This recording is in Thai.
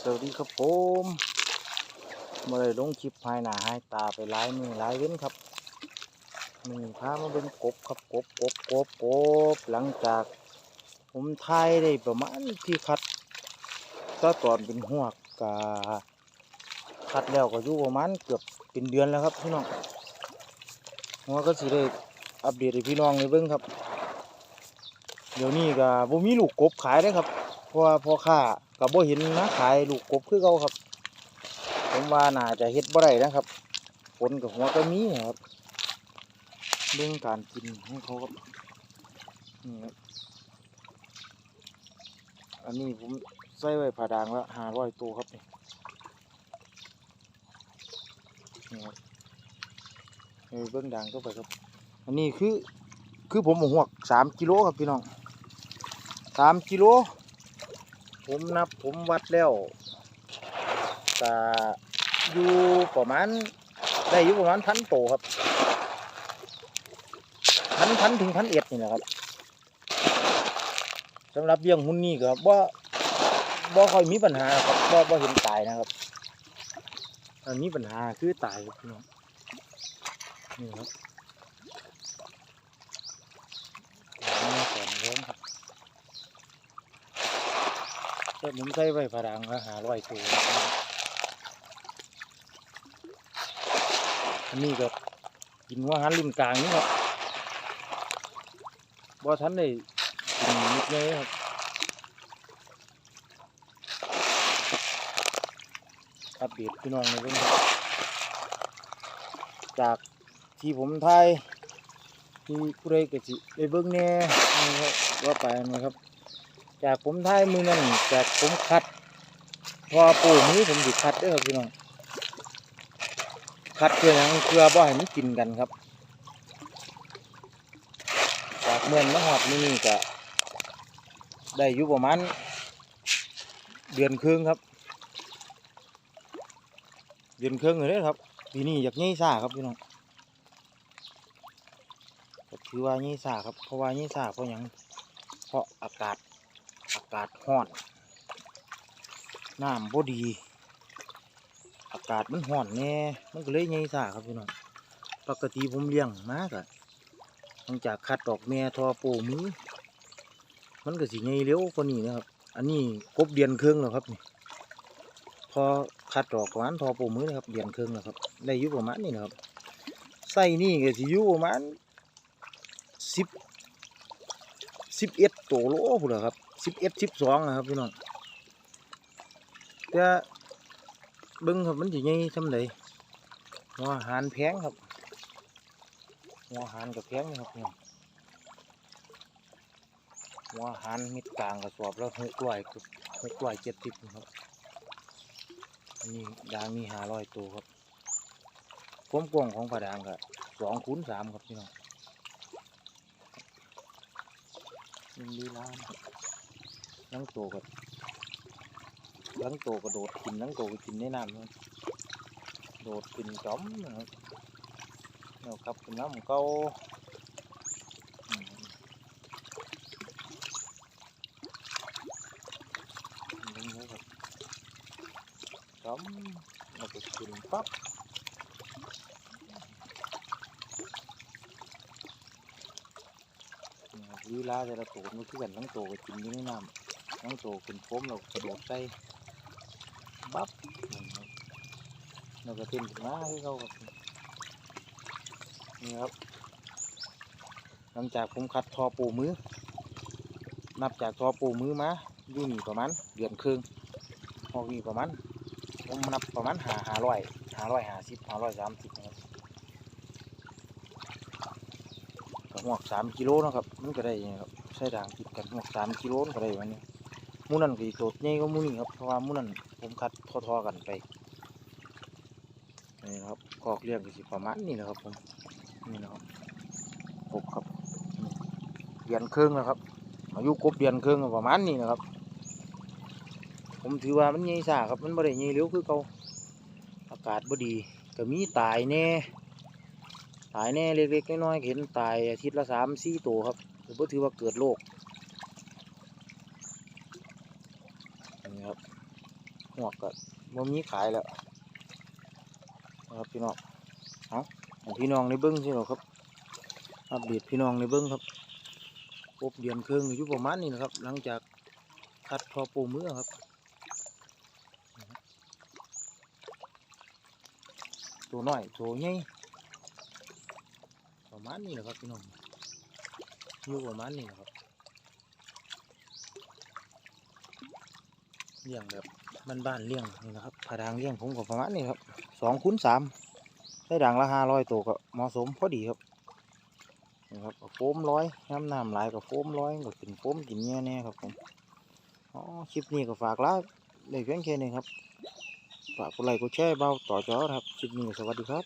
สวัสดีครับผมมาเลยลงคลิปภายหน้าให้ตาไปหลายมือหลายเว้นครับมือพามาเป็นกบครับกบกบกบกบหลังจาก ผมทายได้ประมาณที่คัดก็ตอนเป็นหัวกกาคัดแล้วก็อยู่ประมาณเกือบเป็นเดือนแล้วครับพี่น้องหัวก็สิได้อัปเดตให้พี่น้องในเบิ้งครับ เดี๋ยวนี้ก็บ่มีลูกกบขายเลยครับเพราะว่าพ่อค้า กับบ่เห็นนะขายลูกกบคือเขาครับ ผมว่าน่าจะเฮ็ดบ่ได้นะครับผลกับหัวก็มีครับเรื่องการกินของเขาครับนี่ครับอันนี้ผมใส่ไว้ผ่าดางแล้วห้าร้อยตัวครับนี่นี่ครับเบื้องดังก็ไปครับ อันนี้คือคือผมเอาหวกสามกิโลครับพี่น้องสามกิโล ผมนับผมวัดแล้วก็อยู่ประมาณได้อยู่ประมาณพันโตครับพันพันถึงพันเอ็ดนี่แหละครับสำหรับเลี้ยงหุ่นนี่ก็บ่บ่ค่อยมีปัญหาครับบ่บ่เห็นตายนะครับอันมีปัญหาคือตายครับพี่น้องนี่ครับนี่ก่อนเริ่มครับ แต่ผมใส่ไว้พารังก็หาร้อยตัวอันนี้ก็กินว่าหันรุ่นกลางนี่ครับบ่ทันได้กินนิดเลยครับอัปเดตพี่น้องเรื่งครับจากที่ผมทายที่ผู้ใดก็สิได้เบิ่งแน่นะครับว่าไปนะครับ จากผมท้ายมือนั่นจากผมคัด พอปูมือผมสิคัดเด้อครับพี่น้องคัดเพื่อหยังเพื่อบ่ให้มันกินกันครับ จากเมื่อนมาหอดมือนี่ก็ได้อยู่ประมาณเดือนครึ่งครับ เดือนครึ่งเลยครับปีนี้อยากยี่ซ่าครับพี่น้องก็ถือว่ายี่ซ่าครับเพราะว่ายี่ซ่าเพราะยังเพราะอากาศากาศร้อน น้ำบ่ดี อากาศมันร้อนแน่มันก็เลยใหญ่ซ่าครับพี่น้องปกติผมเลี้ยงมากอะหลังจากคัดดอกแม่ทอโปมือมันก็สิใหญ่เร็วกว่านี้นะครับ อันนี้ครบเดือนครึ่งแล้วครับนี่พอคัดดอกประมาณทอโปมือนะครับเดือนครึ่งแล้วครับได้ยู่ประมาณนี้นะครับไส้นี่ก็สิยู่ประมาณสิบ สิบเอ็ดโตโลพุ่นละครับสิบเอ็ดสิบสองนะครับพี่น้องแต่เบิ้งครับมันจะใหญ่ทำไดหัวหารแพงครับหัวหารกับแพงนะครับพี่น้องหัวหารมิดกลางกระสอบแล้วหกร้อยกับหกร้อยเจ็ดสิบครับอันนี้ดางนี่ห้าร้อยตัวครับความกว้างของผาดางก็สองคูณสามครับพี่น้อง ยังดีล้านนั่งโตกับนั่งโตกระโดดกินนั่งโตก็กินในน้ำนะครับโดดกินจ้อมนะครับเรากลับกินน้ำเก้าอืมนี่นะครับจ้อมเราก็กินปั๊บนี่ครับ ลีลาแต่ละตัวมันคือกันนั่งโตก็กินอยู่ในน้ำนั่งโตกินโฟมเรากระโดดใส่บับเราก็เต้นขึ้นมาให้เขาครับนี่ครับ หลังจากผมคัดทอปูมือ นับจากทอปูมือมาอยู่นี่ประมาณเดือนครึ่งพอนี่ประมาณผมนับประมาณหาหาร้อยหาร้อยหาสิบหาร้อยสามสิบครับ หวกสามกิโลนะครับมันก็ได้อย่างครับใช้ด่างติดกันหวกสามกิโลมันก็ได้วันนี้มูนั่นก็อีกโตดใหญ่ก็มูนี่ครับเพราะว่ามูนั่นผมคัดทอๆกันไปนี่นะครับกอกเลี้ยงก็สิประมาณนี้นะครับผมนี่นะครับกบครับนี่เดือนครึ่งแล้วครับอายุกบเดือนครึ่งประมาณนี้นะครับ ผมถือว่ามันใหญ่ซ่าครับมันบ่ได้ใหญ่เร็วคือเก่าอากาศบ่ดีก็มีตายแน่ ตายแน่เล็กๆน้อยๆเห็นตายอาทิตย์ละสามสี่ตัวครับถือว่าถือว่าเกิดโรคนี่ครับหวกก็บ่มีขายแล้วนะครับพี่น้องเอาพี่น้องในเบิ้งสิหรอครับอัปเดตพี่น้องในเบิ้งครับครบเดือนครึ่งอยู่ประมาณนี้นะครับ หลังจากคัดทอปูมือครับ ตัวน้อยตัวใหญ่ มาณนี้แหละครับพี่น้องอยู่ประมาณนี้แหละครับเลี้ยงแบบบ้านๆเลี้ยงนี่นะครับผาดางเลี้ยงผมก็ประมาณนี้ครับสองคูณสามได้ด่างละห้าร้อยตัวก็เหมาะสมพอดีครับนี่ครับโฟมร้อยน้ำน้ำหลายกับโฟมร้อยก็กินโฟมกินแย่แน่ครับผมอ๋อคลิปนี้ก็ฝากไลฟ์เลยเพียงแค่นี้ครับฝากกดไลค์กดแชร์เบาต่อจอครับคลิปนี้สวัสดีครับ